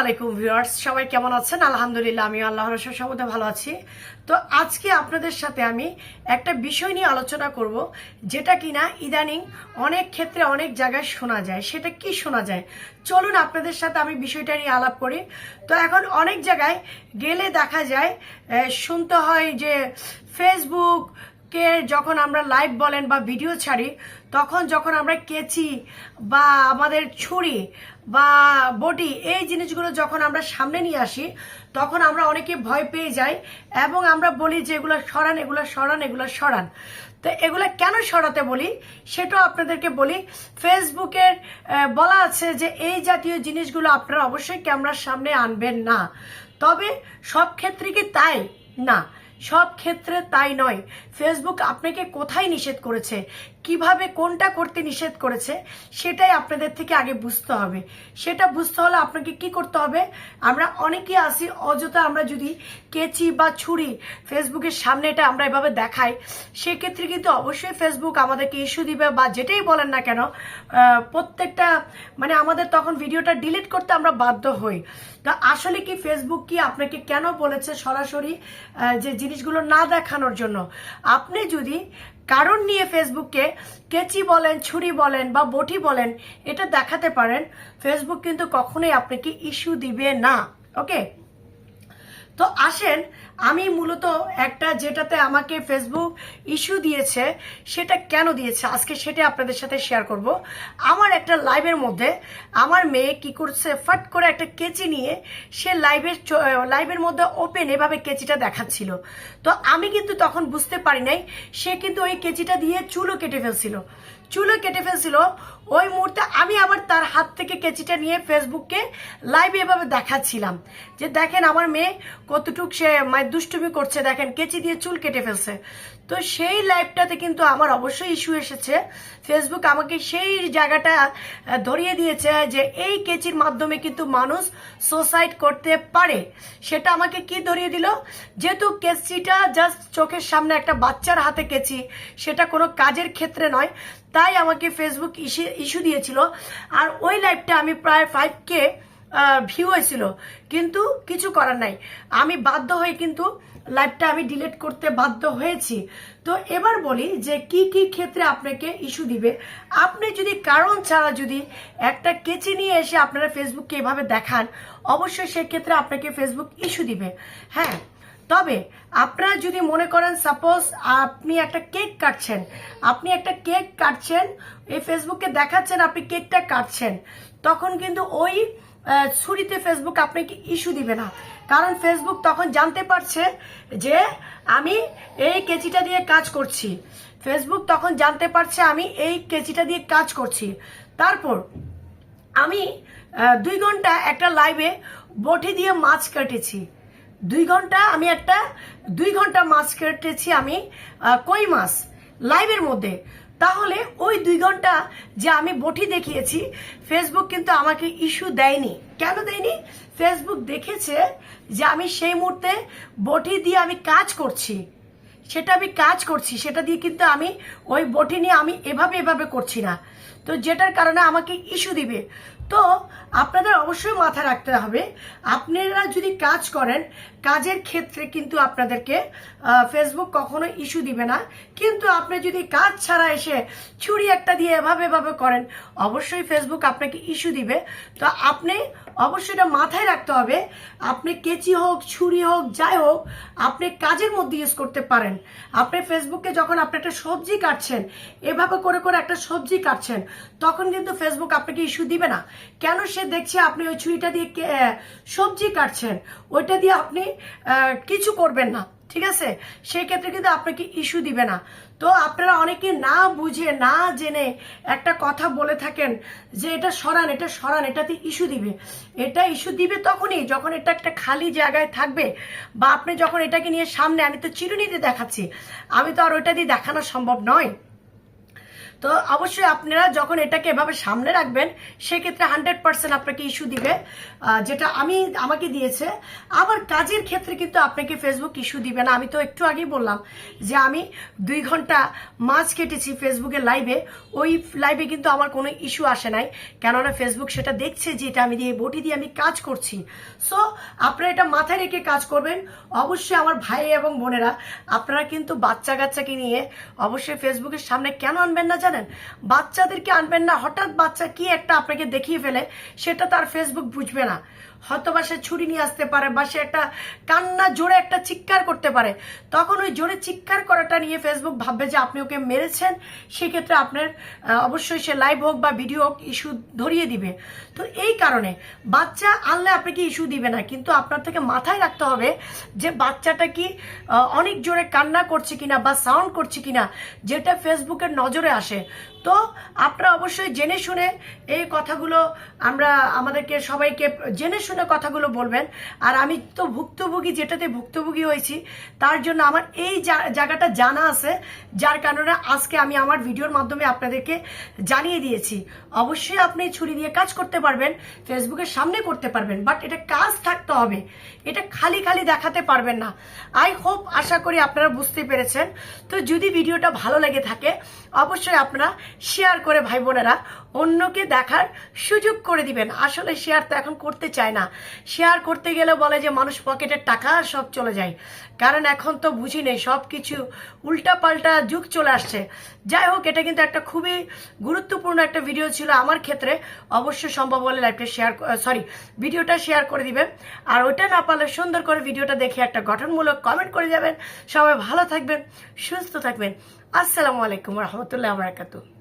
আলাইকুম ভিউয়ার্স, সবাই কেমন আছেন? আলহামদুলিল্লাহ আমি আল্লাহর রসের সম্বন্ধে ভালো আছি। তো আজকে আপনাদের সাথে আমি একটা বিষয় নিয়ে আলোচনা করব, যেটা কিনা ইদানিং অনেক ক্ষেত্রে অনেক জায়গায় শোনা যায়। সেটা কি শোনা যায়? চলুন আপনাদের সাথে আমি বিষয়টা নিয়ে আলাপ করি। তো এখন অনেক জায়গায় গেলে দেখা যায় শুনতে হয় যে ফেসবুক কে যখন আমরা লাইভ বলেন বা ভিডিও ছাড়ি, তখন যখন আমরা কেচি বা আমাদের ছুরি বা বটি, এই জিনিসগুলো যখন আমরা সামনে নিয়ে আসি, তখন আমরা অনেকে ভয় পেয়ে যাই এবং আমরা বলি যে এগুলো সরান এগুলো সরান এগুলো সরান। তো এগুলো কেন সরাতে বলি? সেটাও আপনাদেরকে বলি। ফেসবুকের বলা আছে যে এই জাতীয় জিনিসগুলো আপনারা অবশ্যই ক্যামেরার সামনে আনবেন না। তবে সব ক্ষেত্রে কি তাই? না। সব ক্ষেত্রে তাই নয়। ফেসবুক আপনাকে কোথায় নিষেধ করেছে? কীভাবে কোনটা করতে নিষেধ করেছে? সেটাই আপনাদের থেকে আগে বুঝতে হবে। সেটা বুঝতে হলে আপনাকে কি করতে হবে? আমরা অনেকে আসি অযথা আমরা যদি কেচি বা ছুরি ফেসবুকের সামনে এটা আমরা এভাবে দেখাই, সেক্ষেত্রে কিন্তু অবশ্যই ফেসবুক আমাদেরকে ইস্যু দিবে বা যেটাই বলেন না কেন প্রত্যেকটা মানে আমাদের তখন ভিডিওটা ডিলিট করতে আমরা বাধ্য হই। তা আসলে কি ফেসবুক কি আপনাকে কেন বলেছে সরাসরি যে জিনিসগুলো না দেখানোর জন্য। আপনি যদি কারণ নিয়ে ফেসবুককে কেচি বলেন, ছুরি বলেন বা বটি বলেন, এটা দেখাতে পারেন, ফেসবুক কিন্তু কখনোই আপনাকে ইস্যু দিবে না, ওকে? তো আসেন, আমি মূলত একটা যেটাতে আমাকে ফেসবুক ইস্যু দিয়েছে, সেটা কেন দিয়েছে? আজকে সেটা আপনাদের সাথে শেয়ার করব। আমার একটা লাইভের মধ্যে আমার মেয়ে কি করছে, ফাট করে একটা কেচি নিয়ে সে লাইভের লাইভের মধ্যে ওপেন এভাবে কেচিটা দেখাচ্ছিল। তো আমি কিন্তু তখন বুঝতে পারি নাই, সে কিন্তু ওই কেচিটা দিয়ে চুলও কেটে ফেলছিল। চুলও কেটে ফেলছিল। ওই মুহূর্তে আমি আবার তার হাত থেকে কেচিটা নিয়ে ফেসবুককে লাইভে এভাবে দেখাচ্ছিলাম। যে দেখেন আমার মেয়ে কতটুক সে মানে দুষ্টুমি করছে, দেখেন কেচি দিয়ে চুল কেটে ফেলছে। তো সেই লাইভটাতে কিন্তু আমার অবশ্যই ইস্যু এসেছে। ফেসবুক আমাকে সেই জায়গাটা ধরিয়ে দিয়েছে যে এই কেচির মাধ্যমে কিন্তু মানুষ সুসাইড করতে পারে। সেটা আমাকে কি ধরিয়ে দিল? যেহেতু কেচিটা জাস্ট চোখের সামনে একটা বাচ্চার হাতে কেচি, সেটা কোনো কাজের ক্ষেত্রে নয়। তাই আমাকে ফেসবুক ইস্যু দিয়েছিল। আর ওই লাইভটা আমি প্রায় ফাইভ কে ভিউ হয়েছিল। কিন্তু কিছু করার নাই। আমি বাধ্য হয়ে কিন্তু লাইভটা আমি ডিলিট করতে বাধ্য হয়েছি। তো এবার বলি যে কি কি ক্ষেত্রে আপনাকে ইস্যু দিবে। আপনি যদি কারণ ছাড়া যদি একটা কেচি নিয়ে এসে আপনারা ফেসবুককে এভাবে দেখান, অবশ্যই সেক্ষেত্রে আপনাকে ফেসবুক ইস্যু দিবে। হ্যাঁ তবে আপনারা যদি মনে করেন সাপোজ আপনি একটা কেক কাটছেন, আপনি একটা কেক কাটছেন, এই ফেসবুকে দেখাচ্ছেন আপনি কেকটা কাটছেন, তখন কিন্তু ওই ছুরিতে ফেসবুক আপনাকে ইস্যু দিবে না। কারণ ফেসবুক তখন জানতে পারছে যে আমি এই কেচিটা দিয়ে কাজ করছি। ফেসবুক তখন জানতে পারছে আমি এই কেচিটা দিয়ে কাজ করছি। তারপর আমি দুই ঘণ্টা একটা লাইভে বটি দিয়ে মাছ কেটেছি। দুই ঘণ্টা, আমি একটা দুই ঘণ্টা মাছ কেটেছি আমি কই মাছ লাইভের মধ্যে। তাহলে ওই দুই ঘণ্টা যে আমি বটি দেখিয়েছি ফেসবুক কিন্তু আমাকে ইস্যু দেয়নি। কেন দেয়নি? ফেসবুক দেখেছে যে আমি সেই মুহূর্তে বটি দিয়ে আমি কাজ করছি। সেটা আমি কাজ করছি, সেটা দিয়ে কিন্তু আমি ওই বটি নিয়ে আমি এভাবে এভাবে করছি না। তো যেটার কারণে আমাকে ইস্যু দিবে। তো আপনাদের অবশ্যই মাথায় রাখতে হবে। আপনারা যদি কাজ করেন, কাজের ক্ষেত্রে কিন্তু আপনাদেরকে ফেসবুক কখনো ইস্যু দিবে না। কিন্তু আপনি যদি কাজ ছাড়া এসে ছুরি একটা দিয়ে এভাবে এভাবে করেন, অবশ্যই ফেসবুক আপনাকে ইস্যু দিবে। তো আপনি অবশ্যই এটা মাথায় রাখতে হবে। আপনি কেচি হোক, ছুরি হোক, যাই হোক, আপনি কাজের মধ্যে ইউজ করতে পারেন। আপনি ফেসবুকে যখন আপনি একটা সবজি কাটছেন, এভাবে করে করে একটা সবজি কাটছেন, তখন কিন্তু ফেসবুক আপনাকে ইস্যু দিবে না। কেন সে দেখছে আপনি ওই ছুরিটা দিয়ে সবজি কাটছেন? ওইটা দিয়ে আপনি কিছু করবেন না, ঠিক আছে? সেই ক্ষেত্রে কিন্তু আপনাকে ইস্যু দিবে না। তো আপনারা অনেকে না বুঝে, না জেনে একটা কথা বলে থাকেন যে এটা সরান এটা সরান, এটাতে ইস্যু দিবে। এটা ইস্যু দিবে তখনই যখন এটা একটা খালি জায়গায় থাকবে বা আপনি যখন এটাকে নিয়ে সামনে, আমি তো চিরুনিতে দেখাচ্ছি। আমি তো আর ওইটা দিয়ে দেখানো সম্ভব নয়। তো অবশ্যই আপনারা যখন এটাকে এভাবে সামনে রাখবেন, সেক্ষেত্রে হান্ড্রেড পার্সেন্ট আপনাকে ইস্যু দিবে যেটা আমি আমাকে দিয়েছে। আবার কাজের ক্ষেত্রে কিন্তু আপনাকে ফেসবুক ইস্যু দিবে না। আমি তো একটু আগেই বললাম যে আমি দুই ঘণ্টা মাছ কেটেছি ফেসবুকে লাইভে। ওই লাইভে কিন্তু আমার কোনো ইস্যু আসে নাই, কেননা ফেসবুক সেটা দেখছে যে এটা আমি দিয়ে বটি দিয়ে আমি কাজ করছি। সো আপনারা এটা মাথায় রেখে কাজ করবেন। অবশ্যই আমার ভাই এবং বোনেরা, আপনারা কিন্তু বাচ্চা কাচ্চাকে নিয়ে অবশ্যই ফেসবুকের সামনে কেন আনবেন না জানেন? বাচ্চাদেরকে আনবেন না। হঠাৎ বাচ্চা কি একটা আপনাকে দেখিয়ে ফেলে, সেটা তার ফেসবুক বুঝবে না। হয়তো বা সে ছুরি নিয়ে আসতে পারে বা সে একটা কান্না জোরে একটা চিৎকার করতে পারে। তখন ওই জোরে চিৎকার করাটা নিয়ে ফেসবুক ভাববে যে আপনি ওকে মেরেছেন, সেক্ষেত্রে আপনার অবশ্যই সে লাইভ হোক বা ভিডিও হোক ইস্যু ধরিয়ে দিবে। তো এই কারণে বাচ্চা আনলে আপনাকে ইস্যু দিবে না? কিন্তু আপনার থেকে মাথায় রাখতে হবে যে বাচ্চাটা কি অনেক জোরে কান্না করছে কিনা বা সাউন্ড করছে কিনা, যেটা ফেসবুকের নজরে আসে। তো আপনারা অবশ্যই জেনে শুনে এই কথাগুলো আমরা আমাদেরকে সবাইকে জেনে শুনে কথাগুলো বলবেন। আর আমি তো ভুক্তভোগী, যেটাতে ভুক্তভোগী হয়েছি, তার জন্য আমার এই জায়গাটা জানা আছে, যার কারণে আজকে আমি আমার ভিডিওর মাধ্যমে আপনাদেরকে জানিয়ে দিয়েছি। অবশ্যই আপনি ছুরি দিয়ে কাজ করতে পারবেন ফেসবুকের সামনে করতে পারবেন বাট এটা কাজ থাকতে হবে। এটা খালি খালি দেখাতে পারবেন না। আই হোপ আশা করি আপনারা বুঝতে পেরেছেন। তো যদি ভিডিওটা ভালো লেগে থাকে, অবশ্যই আপনারা শেয়ার করে ভাই বোনেরা অন্যকে দেখার সুযোগ করে দিবেন। আসলে শেয়ার তো এখন করতে চায় না। শেয়ার করতে গেলে বলে যে মানুষ পকেটের টাকা সব চলে যায়। কারণ এখন তো বুঝি নেই, সব কিছু উল্টাপাল্টা যুগ চলে আসছে। যাই হোক, এটা কিন্তু একটা খুবই গুরুত্বপূর্ণ একটা ভিডিও ছিল আমার ক্ষেত্রে। অবশ্যই সম্ভব হলে লাইভটা শেয়ার সরি ভিডিওটা শেয়ার করে দিবেন। আর ওটা না পারলে সুন্দর করে ভিডিওটা দেখে একটা গঠনমূলক কমেন্ট করে যাবেন। সবাই ভালো থাকবেন, সুস্থ থাকবেন। আসসালামু আলাইকুম রহমতুল্লাহ বারাকাতু